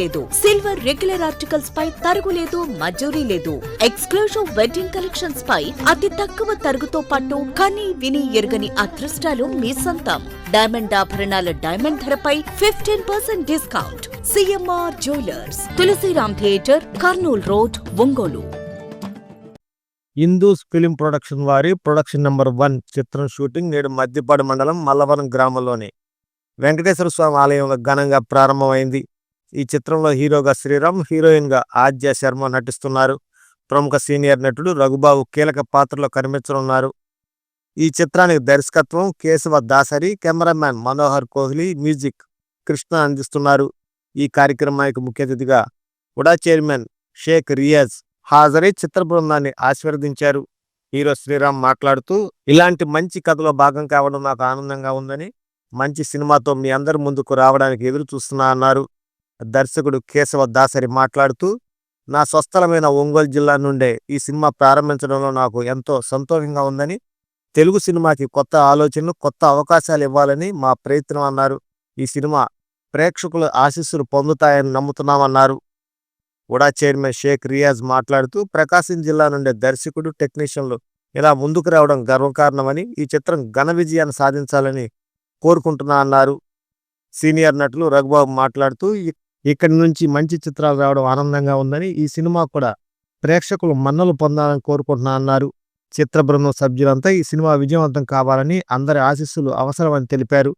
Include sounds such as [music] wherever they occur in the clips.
లేదు. Silver regular articles పై తరుగు లేదు మజూరీ లేదు. ఎక్స్క్లూజివ్ వెడ్డింగ్ కలెక్షన్స్ పై అతి తక్కువ తరుగుతో పాటు కని విని ఎరుగని అదృష్టాలు మీ సొంతం. డైమండ్ ఆభరణాల డైమండ్ ధరపై fifteen percent discount CMR jewellers Tulasiram theatre Kurnool road Ongole. Hindus film production వారి ప్రొడక్షన్ నెంబర్ వన్ చిత్రం షూటింగ్ నేడు మద్దిపాడు మండలం మల్లవరం గ్రామంలోని. వెంకటేశ్వర స్వామి ఆలయం ఘనంగా ప్రారంభమైంది. ఈ చిత్రంలో హీరోగా శ్రీరామ్ హీరోయిన్గా ఆద్య శర్మ నటిస్తున్నారు. ప్రముఖ సీనియర్ నటుడు రఘుబాబు కీలక పాత్రలో కనిపించనున్నారు. ఈ చిత్రానికి దర్శకత్వం కేశవ దాసరి కెమెరామ్యాన్ మనోహర్ కోహ్లీ మ్యూజిక్ కృష్ణ అందిస్తున్నారు. ఈ కార్యక్రమానికి ముఖ్య అతిథిగా ఉడా చైర్మన్ షేక్ రియాజ్ హాజరై చిత్ర బృందాన్ని ఆశీర్వదించారు. హీరో శ్రీరామ్ మాట్లాడుతూ ఇలాంటి మంచి కథలో భాగం కావడం నాకు ఆనందంగా ఉందని మంచి సినిమాతో మీ అందరి ముందుకు రావడానికి ఎదురు చూస్తున్నా అన్నారు. దర్శకుడు కేశవ దాసరి మాట్లాడుతూ నా స్వస్థలమైన ఒంగోలు జిల్లా నుండే ఈ సినిమా ప్రారంభించడంలో నాకు ఎంతో సంతోషంగా ఉందని తెలుగు సినిమాకి కొత్త ఆలోచనలు కొత్త అవకాశాలు ఇవ్వాలని మా ప్రయత్నం అన్నారు. ఈ సినిమా ప్రేక్షకుల ఆశీస్సులు పొందుతాయని నమ్ముతున్నామన్నారు. ఉడా చైర్మన్ షేక్ రియాజ్ మాట్లాడుతూ ప్రకాశం జిల్లా నుండే దర్శకుడు టెక్నీషియన్లు ఇలా ముందుకు రావడం గర్వకారణమని ఈ చిత్రం ఘన విజయాన్ని సాధించాలని కోరుకుంటున్నా అన్నారు. సీనియర్ నటులు రఘుబాబు మాట్లాడుతూ ఇక్కడి నుంచి మంచి చిత్రాలు రావడం ఆనందంగా ఉందని ఈ సినిమా కూడా ప్రేక్షకులు మన్నలు పొందాలని కోరుకుంటున్నా అన్నారు. చిత్ర బృందం సభ్యులంతా ఈ సినిమా విజయవంతం కావాలని అందరి ఆశీస్సులు అవసరమని తెలిపారు.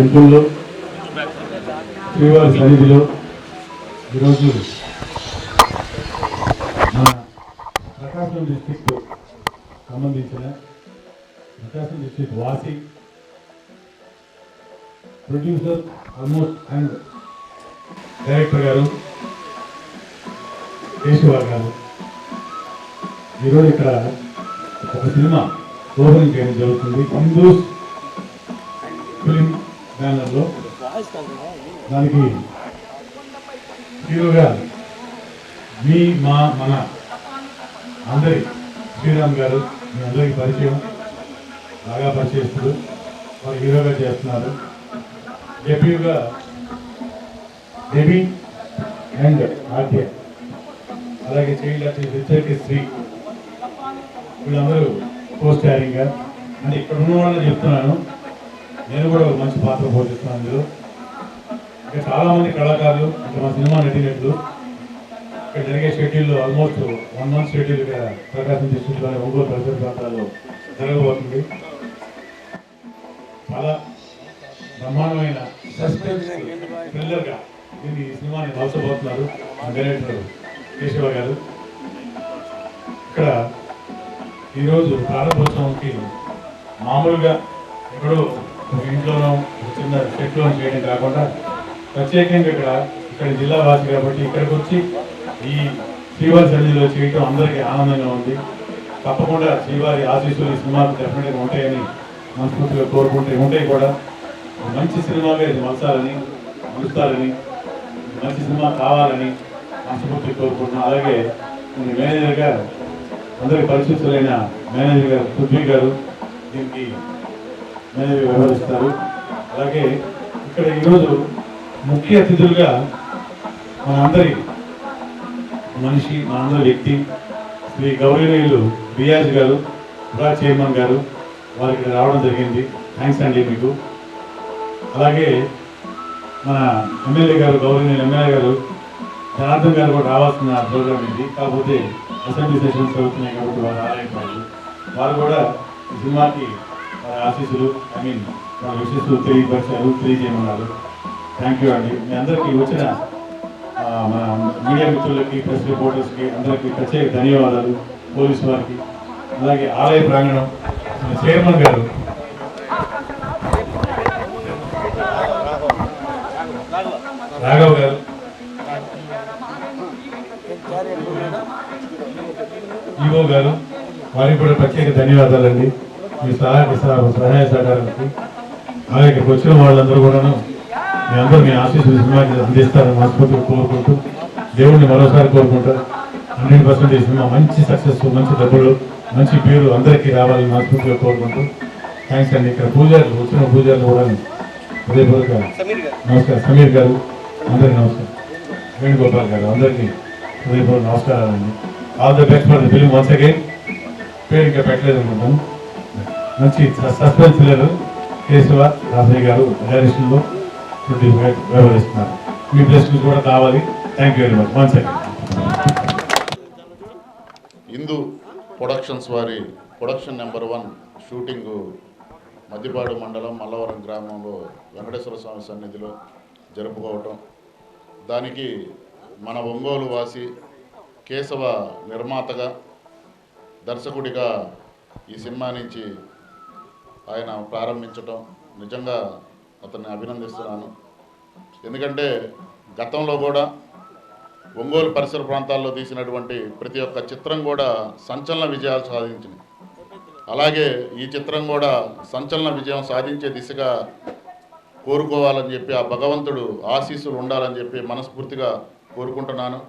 టెంపుల్లో శ్రీవారి సన్నిధిలో ఈరోజు మన ప్రకాశం డిస్టిక్ సంబంధించిన ప్రకాశం డిస్టిక్ వాసి ప్రొడ్యూసర్ ఆల్మోస్ట్ అండ్ డైరెక్టర్ గారు కేశవ గారు. ఈరోజు ఇక్కడ ఒక సినిమా ఓపెనింగ్ చేయడం జరుగుతుంది. హిందూస్ ఫిలిం బ్యానర్లో. దానికి హీరోగా మీ మా మన అందరి శ్రీరామ్ గారు మీ అందరికి పరిచయం. బాగా పరిచయిస్తారు వారు హీరోగా చేస్తున్నారు. డెబ్యూగా డెబీ అండ్ ఆద్య. అలాగే చైల్డ్ ఆర్టిస్ట్ రిచర్కి శ్రీ. వీళ్ళందరూ పోస్ట్ స్టారింగ్గా అంటే ఇక్కడ ఉన్న వాళ్ళని చెప్తున్నాను. నేను కూడా ఒక మంచి పాత్ర పోషిస్తున్నాను అందులో. ఇంకా చాలామంది కళాకారులు ఇంకా మా సినిమా నటినట్లు ఇక్కడ జరిగే షెడ్యూల్లో ఆల్మోస్ట్ వన్ మంత్ షెడ్యూల్గా ప్రకాశం డిస్ట్రిక్ట్లోని ఒంగోలు పరిసర ప్రాంతాల్లో జరగబోతుంది. చాలా బ్రహ్మాండమైన సస్పెన్స్ థ్రిల్లర్గా దీన్ని ఈ సినిమాని మలసబోతున్నారు మా డైరెక్టర్ కేశవ గారు. ఇక్కడ ఈరోజు ప్రారంభోత్సవంకి మామూలుగా ఎక్కడో ఇంట్లోనో ఒక చిన్న చెట్లో చేయడం కాకుండా ప్రత్యేకంగా ఇక్కడ ఇక్కడ జిల్లా వాసి కాబట్టి ఇక్కడికి వచ్చి ఈ శ్రీవారి సన్నిధిలో చేయటం అందరికీ ఆనందంగా ఉంది. తప్పకుండా శ్రీవారి ఆశీస్సులు ఈ సినిమాలు డెఫినెట్గా ఉంటాయని మనస్ఫూర్తిగా కోరుకుంటే ఉంటాయి కూడా. మంచి సినిమాగా ఇది మలసాలని మలుస్తారని మంచి సినిమా కావాలని మనస్ఫూర్తిగా కోరుకుంటున్నాం. అలాగే మన మేనేజర్గా అందరికీ పరిశుద్ధులైన మేనేజర్ గారు పృథ్వీ గారు దీనికి మేనేజర్ వ్యవహరిస్తారు అలాగే ఇక్కడ ఈరోజు ముఖ్య అతిథులుగా మనందరి మనిషి మనందరి వ్యక్తి శ్రీ గౌరీనీయులు రియాజ్ గారు బ్రా చైర్మన్ గారు వారికి రావడం జరిగింది. థ్యాంక్స్ అండి మీకు. అలాగే మన ఎమ్మెల్యే గారు గౌరీనీయులు ఎమ్మెల్యే గారు జనార్దన్ గారు కూడా రావాల్సిన ప్రోగ్రామ్ ఇది. కాకపోతే అసెంబ్లీ సెషన్స్ అవుతున్నాయి కాబట్టి వారు రాలేకపోయారు. వారు కూడా సినిమాకి వారి ఆశీస్సులు ఐ మీన్ వారి విశేషాలు తెలియపరిచారు తెలియజేయమన్నారు. థ్యాంక్ యూ అండి. మీ అందరికీ వచ్చిన మన మీడియా మిత్రులకి ప్రెస్ రిపోర్టర్స్కి అందరికీ ప్రత్యేక ధన్యవాదాలు. పోలీసు వారికి అలాగే ఆలయ ప్రాంగణం చైర్మన్ గారు. రాఘవ్ గారు. ఈవో గారు వారికి కూడా ప్రత్యేక ధన్యవాదాలండి. మీ సహాయ సహ- సహాయ సహకారానికి అలాగే ఇక్కడికి వచ్చిన వాళ్ళందరూ కూడాను మీ అందరూ మీ సినిమాకి అందిస్తారని మనస్ఫూర్తిగా కోరుకుంటూ దేవుడిని మరోసారి కోరుకుంటూ హండ్రెడ్ పర్సెంట్ ఈ సినిమా మంచి సక్సెస్ మంచి డబ్బులు మంచి పేరు అందరికీ రావాలని మనస్ఫూర్తిగా కోరుకుంటూ థ్యాంక్స్ అండి. ఇక్కడ పూజారులు వచ్చిన పూజారులు కూడా హృదయపూర్వక నమస్కారం. సమీర్ గారు అందరికీ నమస్కారం. వేణుగోపాల్ గారు అందరికీ హృదయపూర్వక నమస్కారాలండి. All the best for the film once again పేరు ఇంకా పెట్టలేదు అనుకుంటాను. మంచి సస్పెన్స్ థ్రిల్లర్ కేశవ రాజయ్య గారు డైరెక్షన్లో వ్యవహరిస్తున్నారు. మీ బ్లెస్సింగ్స్ కూడా కావాలి thank you very much one second Hindu productions వారి production number one shooting Maddipadu మండలం మల్లవరం గ్రామంలో వెంకటేశ్వర స్వామి సన్నిధిలో జరుపుకోవటం. దానికి మన ఒంగోలు వాసి కేశవ నిర్మాతగా దర్శకుడిగా ఈ సినిమా నుంచి ఆయన ప్రారంభించటం నిజంగా అతన్ని అభినందిస్తున్నాను. ఎందుకంటే గతంలో కూడా ఒంగోలు పరిసర ప్రాంతాల్లో తీసినటువంటి ప్రతి ఒక్క చిత్రం కూడా సంచలన విజయాలు సాధించింది. అలాగే ఈ చిత్రం కూడా సంచలన విజయం సాధించే దిశగా కోరుకోవాలని చెప్పి ఆ భగవంతుడు ఆశీస్సులు ఉండాలని చెప్పి మనస్ఫూర్తిగా కోరుకుంటున్నాను.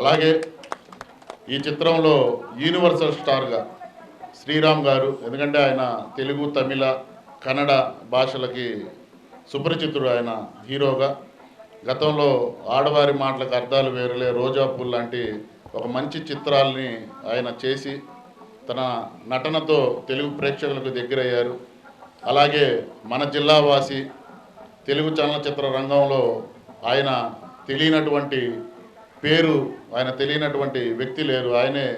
అలాగే ఈ చిత్రంలో యూనివర్సల్ స్టార్గా శ్రీరామ్ గారు ఎందుకంటే ఆయన తెలుగు తమిళ కన్నడ భాషలకి సుపరిచితుడు ఆయన హీరోగా. గతంలో ఆడవారి మాటలకు అర్థాలు వేరులే రోజా పూల్ లాంటి ఒక మంచి చిత్రాల్ని ఆయన చేసి తన నటనతో తెలుగు ప్రేక్షకులకు దగ్గరయ్యారు. అలాగే మన జిల్లావాసి తెలుగు చలనచిత్ర రంగంలో ఆయన తెలియనటువంటి పేరు ఆయన తెలియనటువంటి వ్యక్తి లేరు. ఆయనే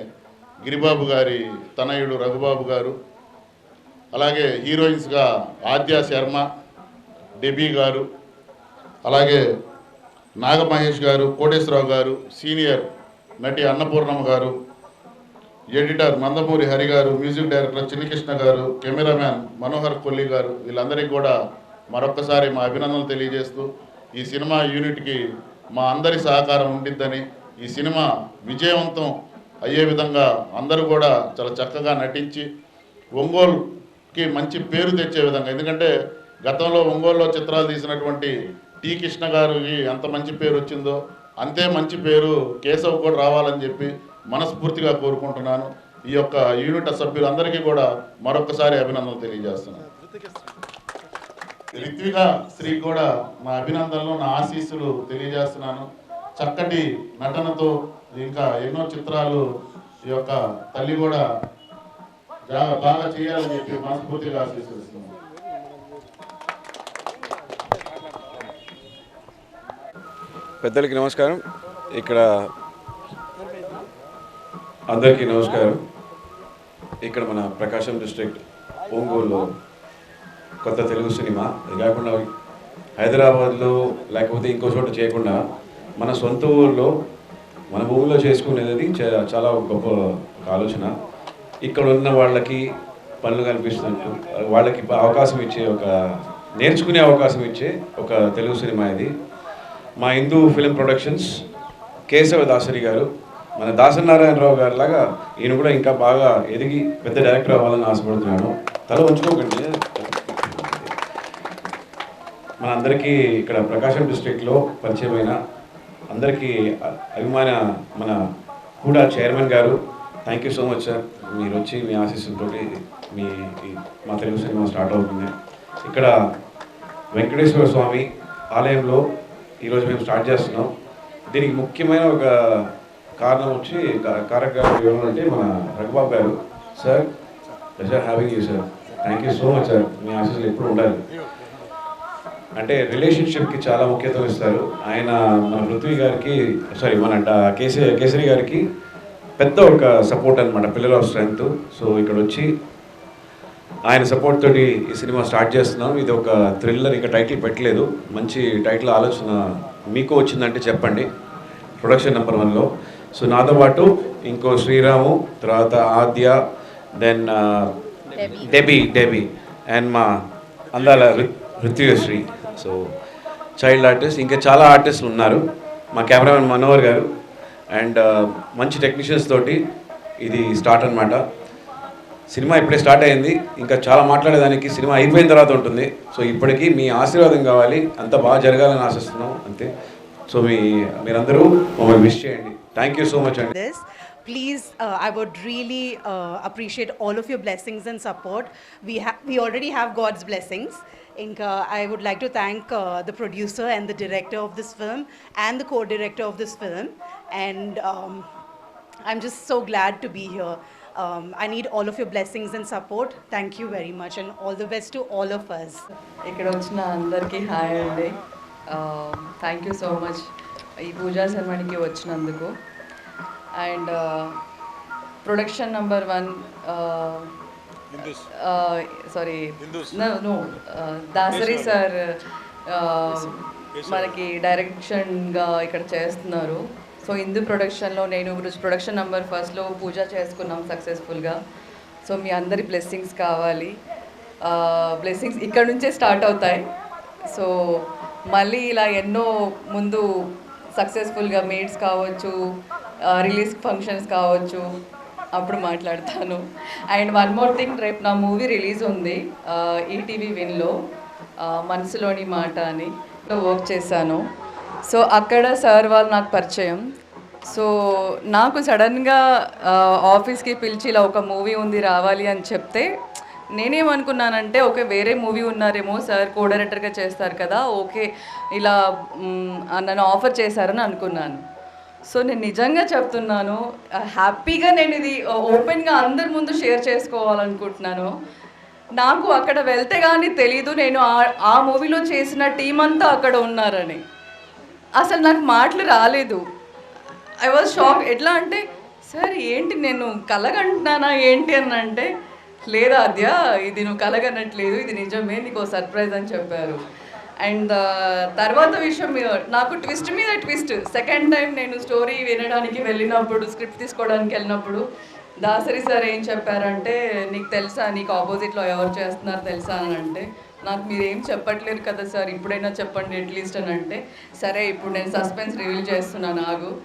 గిరిబాబు గారి తనయుడు రఘుబాబు గారు అలాగే హీరోయిన్స్గా ఆద్య శర్మ డెబీ గారు అలాగే నాగమహేష్ గారు కోటేశ్వరరావు గారు సీనియర్ నటి అన్నపూర్ణమ్మ గారు ఎడిటర్ నందమూరి హరి గారు మ్యూజిక్ డైరెక్టర్ చిన్నకృష్ణ గారు కెమెరామ్యాన్ మనోహర్ కొల్లి గారు వీళ్ళందరికీ కూడా మరొక్కసారి మా అభినందనలు తెలియజేస్తూ ఈ సినిమా యూనిట్కి మా అందరి సహకారం ఉండిద్దని ఈ సినిమా విజయవంతం అయ్యే విధంగా అందరూ కూడా చాలా చక్కగా నటించి ఒంగోలుకి మంచి పేరు తెచ్చే విధంగా. ఎందుకంటే గతంలో ఒంగోలులో చిత్రాలు తీసినటువంటి టి కృష్ణ గారికి ఎంత మంచి పేరు వచ్చిందో అంతే మంచి పేరు కేశవ్ కూడా రావాలని చెప్పి మనస్ఫూర్తిగా కోరుకుంటున్నాను. ఈ యొక్క యూనిట్ సభ్యులందరికీ కూడా మరొకసారి అభినందనలు తెలియజేస్తున్నాను. రిత్విక శ్రీ కూడా మా అభినందనలు నా ఆశీస్సులు తెలియజేస్తున్నాను. చక్కటి నటనతో ఇంకా ఎన్నో చిత్రాలు ఈ యొక్క తల్లి కూడా బాగా చేయాలని చెప్పి మనస్ఫూర్తిగా ఆశీస్సుస్తున్నాను పెద్దలకి నమస్కారం. ఇక్కడ అందరికీ నమస్కారం. ఇక్కడ మన ప్రకాశం డిస్ట్రిక్ట్ ఒంగోలులో కొత్త తెలుగు సినిమా. ఇది కాకుండా హైదరాబాద్లో లేకపోతే ఇంకో చోట చేయకుండా మన సొంత ఊళ్ళో మన భూమిలో చేసుకునేది చాలా గొప్ప ఆలోచన. ఇక్కడ ఉన్న వాళ్ళకి పనులు కల్పిస్తున్నట్టు వాళ్ళకి అవకాశం ఇచ్చే ఒక నేర్చుకునే అవకాశం ఇచ్చే ఒక తెలుగు సినిమా ఇది. మా హిందూ ఫిలిం ప్రొడక్షన్స్ కేశవ దాసరి గారు మన దాసనారాయణరావు గారి లాగా ఈయన కూడా ఇంకా బాగా ఎదిగి పెద్ద డైరెక్టర్ అవ్వాలని ఆశపడుతున్నాను తల ఉంచుకోకండి. మన అందరికీ ఇక్కడ ప్రకాశం డిస్ట్రిక్ట్లో పరిచయమైన అందరికీ అభిమాన మన కూడా చైర్మన్ గారు thank you so much sir మీరు వచ్చి మీ ఆశీస్సులతో మీ మా తెలుగు సినిమా స్టార్ట్ అవుతుంది. ఇక్కడ వెంకటేశ్వర స్వామి ఆలయంలో ఈరోజు మేము స్టార్ట్ చేస్తున్నాం. దీనికి ముఖ్యమైన ఒక కారణం వచ్చి కార్యక్రమం ఏమంటే మన Raghubabu garu. Sir pleasure having you sir thank you so much sir మీ ఆశీస్సులు ఎప్పుడు ఉండాలి. అంటే రిలేషన్షిప్కి చాలా ముఖ్యత్వం ఇస్తారు. ఆయన మన పృథ్వీ గారికి సారీ మన కేసీ కేసరి గారికి పెద్ద ఒక సపోర్ట్ అనమాట పిల్లర్ ఆఫ్ స్ట్రెంగ్త్ సో ఇక్కడ వచ్చి ఆయన సపోర్ట్ తోటి ఈ సినిమా స్టార్ట్ చేస్తున్నాం. ఇది ఒక థ్రిల్లర్ ఇంకా టైటిల్ పెట్టలేదు. మంచి టైటిల్ ఆలోచన మీకు వచ్చిందంటే చెప్పండి. ప్రొడక్షన్ నెంబర్ వన్లో సో నాతో పాటు ఇంకో శ్రీరాము తర్వాత Adya then Debbie Debbie and మా అందాల ఋత్విశ్రీ సో చైల్డ్ ఆర్టిస్ట్ ఇంకా చాలా ఆర్టిస్టులు ఉన్నారు. మా కెమెరామెన్ మనోహర్ గారు. అండ్ uh, మంచి టెక్నీషియన్స్ తోటి ఇది స్టార్ట్ అనమాట సినిమా ఇప్పుడే స్టార్ట్ అయింది. ఇంకా చాలా మాట్లాడేదానికి సినిమా అయిపోయిన తర్వాత ఉంటుంది. సో ఇప్పటికీ మీ ఆశీర్వాదం కావాలి. అంత బాగా జరగాలని ఆశిస్తున్నాం. అంతే. సో మీ మీరందరూ మమ్మల్ని విష్ చేయండి. థ్యాంక్ యూ సో మచ్ అండి. Please, uh, I would really uh, appreciate all of your blessings and support. We have, we already have God's blessings. And, uh, I would like to thank uh, the producer and the director of this film and the co-director of this film. And um, I'm just so glad to be here. Um, I need all of your blessings and support. Thank you very much, and all the best to all of us. ఇక్కడ వచ్చిన అందరికీ hi అండి thank you so much ఈ పూజా శర్మణికి వచ్చినందుకు and production number one sorry no Dasari sir మనకి డైరెక్షన్గా ఇక్కడ చేస్తున్నారు. సో హిందూ ప్రొడక్షన్లో నేను ప్రొడక్షన్ నంబర్ ఫస్ట్లో పూజ చేసుకున్నాం సక్సెస్ఫుల్గా సో మీ అందరి బ్లెస్సింగ్స్ కావాలి. బ్లెస్సింగ్స్ ఇక్కడ నుంచే స్టార్ట్ అవుతాయి. సో మళ్ళీ ఇలా ఎన్నో ముందు సక్సెస్ఫుల్గా మీట్స్ కావచ్చు రిలీజ్ ఫంక్షన్స్ కావచ్చు. అప్పుడు మాట్లాడతాను. అండ్ వన్ మోర్ థింగ్ రేపు నా మూవీ రిలీజ్ ఉంది ఈటీవీ విన్లో మనసులోని మాట అని వర్క్ చేశాను. సో అక్కడ సార్ వాళ్ళు నాకు పరిచయం. సో నాకు సడన్గా ఆఫీస్కి పిలిచి ఇలా ఒక మూవీ ఉంది రావాలి అని చెప్తే నేనేమనుకున్నానంటే ఓకే వేరే మూవీ ఉన్నారేమో సార్ కోడైరెక్టర్గా చేస్తారు కదా ఓకే ఇలా నన్ను ఆఫర్ చేశారని అనుకున్నాను. సో నేను నిజంగా చెప్తున్నాను హ్యాపీగా నేను ఇది ఓపెన్గా అందరి ముందు షేర్ చేసుకోవాలనుకుంటున్నాను. నాకు అక్కడ వెళ్తే కానీ తెలీదు నేను ఆ- ఆ మూవీలో చేసిన టీం అంతా అక్కడ ఉన్నారని. అసలు నాకు మాటలు రాలేదు. ఐ వాజ్ షాక్ ఎట్లా అంటే సార్ ఏంటి నేను కలగంటున్నానా ఏంటి అని అంటే లేదా అద్య ఇది నువ్వు కలగనట్లేదు ఇది నిజమే నీకు సర్ప్రైజ్ అని చెప్పారు. అండ్ తర్వాత విషయం నాకు ట్విస్ట్ మీద ట్విస్ట్. సెకండ్ టైం నేను స్టోరీ వినడానికి వెళ్ళినప్పుడు స్క్రిప్ట్ తీసుకోవడానికి వెళ్ళినప్పుడు దాసరి సార్ ఏం చెప్పారంటే నీకు తెలుసా నీకు ఆపోజిట్లో ఎవరు చేస్తున్నారు తెలుసా? అని అంటే నాకు మీరు ఏం చెప్పట్లేదు కదా సార్ ఇప్పుడైనా చెప్పండి అట్లీస్ట్ అని అంటే సరే ఇప్పుడు నేను సస్పెన్స్ రివీల్ చేస్తున్నాను నాకు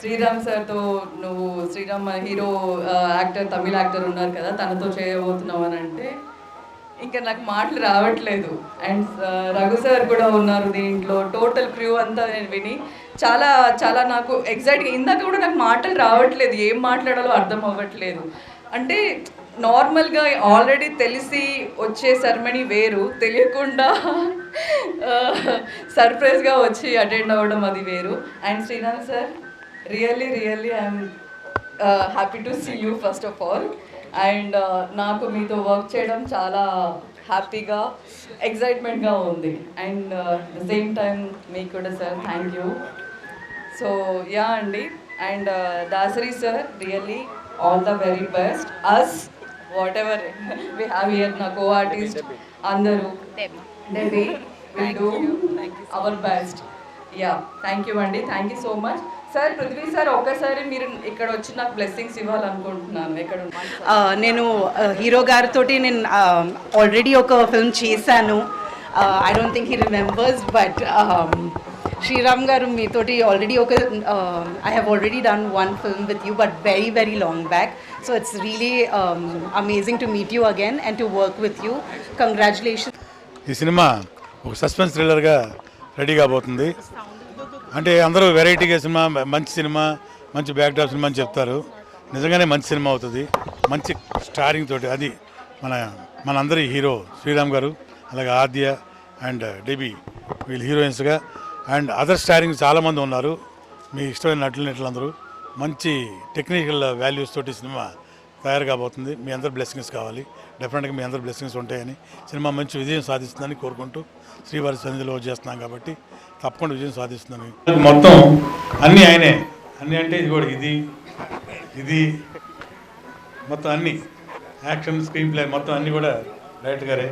శ్రీరామ్ సార్తో నువ్వు Sriram hero actor Tamil actor ఉన్నారు కదా తనతో చేయబోతున్నావు అని అంటే ఇంకా నాకు మాటలు రావట్లేదు. అండ్ uh, రఘు సార్ కూడా ఉన్నారు దీంట్లో. టోటల్ క్రూ అంతా నేను విని చాలా చాలా నాకు ఎగ్జాక్ట్గా ఇందాక కూడా నాకు మాటలు రావట్లేదు. ఏం మాట్లాడాలో అర్థం అవ్వట్లేదు. అంటే నార్మల్గా ఆల్రెడీ తెలిసి వచ్చే సెరమనీ వేరు. తెలియకుండా [laughs] uh, సర్ప్రైజ్గా వచ్చి అటెండ్ అవ్వడం అది వేరు. And Srinath sir really really I'm happy to see you first of all and నాకు మీతో వర్క్ చేయడం చాలా హ్యాపీగా ఎగ్జైట్మెంట్గా ఉంది. అండ్ ద సేమ్ టైం మీకు కూడా sir thank you. So yeah అండి. And Dasari sir really all the very best. As whatever we have here నా కో ఆర్టిస్ట్ అందరూ. Our best yeah thank you అండి. Thank you so much sir Prithvi sir ఒక్కసారి మీరు ఇక్కడ వచ్చి నాకు blessings ఇవ్వాలనుకుంటున్నాను. Uh, నేను హీరో గారితో నేను ఆల్రెడీ ఒక ఫిల్మ్ చేశాను. I don't think he remembers but Sriram garu మీతోటి ఆల్రెడీ ఒక I have already done one film with you but very very long back so it's really amazing to meet you again and to work with you congratulation ఈ cinema ఒక suspense థ్రిల్లర్గా ready కాబోతుంది. అంటే అందరూ వెరైటీగా cinema మంచి cinema మంచి backdrop cinema అని చెప్తారు. నిజంగానే మంచి సినిమా అవుతుంది. మంచి స్టారింగ్ తోటి అది మన మనందరి హీరో శ్రీరామ్ గారు అలాగే ఆద్య అండ్ డెబీ వీళ్ళు హీరోయిన్స్గా అండ్ అదర్ స్టారింగ్ చాలామంది ఉన్నారు. మీ ఇష్టమైన నటులు నటులందరూ. మంచి టెక్నికల్ వాల్యూస్ తోటి సినిమా తయారు కాబోతుంది. మీ అందరి బ్లెస్సింగ్స్ కావాలి. డెఫినెట్గా మీ అందరి బ్లెస్సింగ్స్ ఉంటాయని సినిమా మంచి విజయం సాధిస్తుందని కోరుకుంటూ శ్రీవారి సన్నిధిలో చేస్తున్నాం కాబట్టి తప్పకుండా విజయం సాధిస్తుందని. మొత్తం అన్నీ ఆయనే. అన్నీ అంటే ఇది కూడా ఇది ఇది మొత్తం అన్నీ. యాక్షన్ స్క్రీన్ ప్లే మొత్తం అన్నీ కూడా డైరెక్ట్ గారే.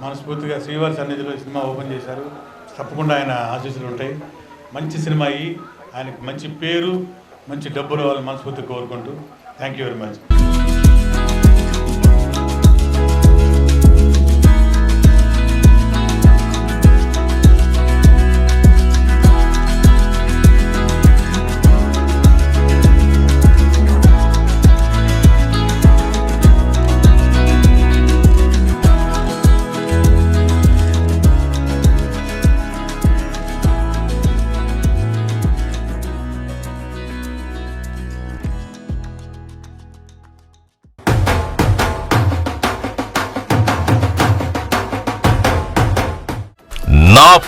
మనస్ఫూర్తిగా శ్రీవారి సన్నిధిలో సినిమా ఓపెన్ చేశారు. తప్పకుండా ఆయన ఆశీస్సులు ఉంటాయి. మంచి సినిమా అయ్యి ఆయనకు మంచి పేరు మంచి డబ్బు రావాలని మనస్ఫూర్తిగా కోరుకుంటూ. Thank you very much